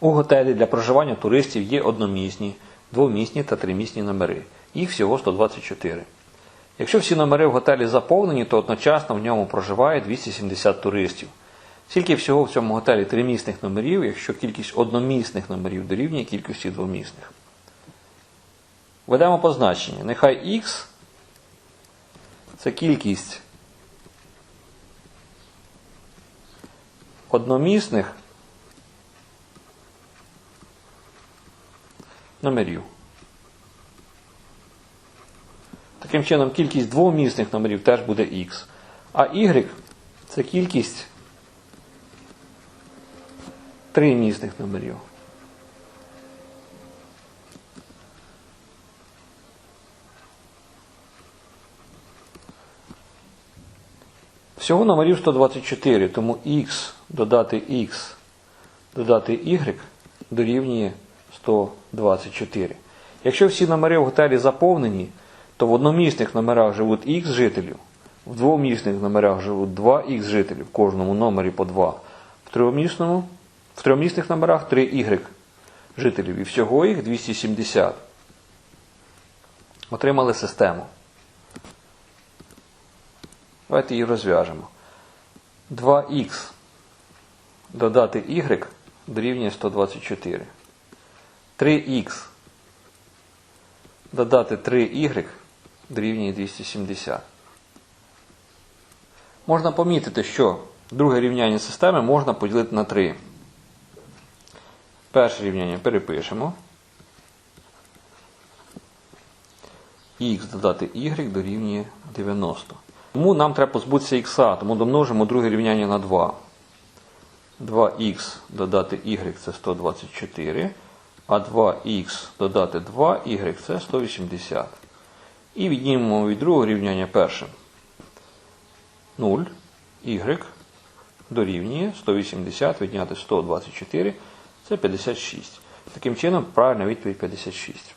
У готелі для проживання туристів є одномісні, двомісні та тримісні номери. Їх всього 124. Якщо всі номери в готелі заповнені, то одночасно в ньому проживає 270 туристів. Скільки всього в цьому готелі тримісних номерів, якщо кількість одномісних номерів дорівнює кількості двомісних? Ведемо позначення. Нехай Х це кількість одномісних номерів. Таким чином, кількість двомісних номерів теж буде Х. А Y це кількість тримісних номерів. Всього номерів 124, тому Х додати Х додати Y дорівнює 124. Якщо всі номери в готелі заповнені, то в одномісних номерах живуть Х жителів, в двомісних номерах живуть 2Х жителів, в кожному номері по 2. В в трьомісних номерах 3Y жителів. І всього їх 270. Отримали систему. Давайте її розв'яжемо. 2х додати y дорівнює 124. 3х додати 3y дорівнює 270. Можна помітити, що друге рівняння системи можна поділити на 3. Перше рівняння перепишемо. х додати y дорівнює 90. Тому нам треба позбутися х, тому домножимо друге рівняння на 2. 2х додати y це 124, а 2х додати 2y це 180. І віднімемо від другого рівняння першим. 0, y дорівнює 180 відняти 124 це 56. Таким чином, правильна відповідь 56.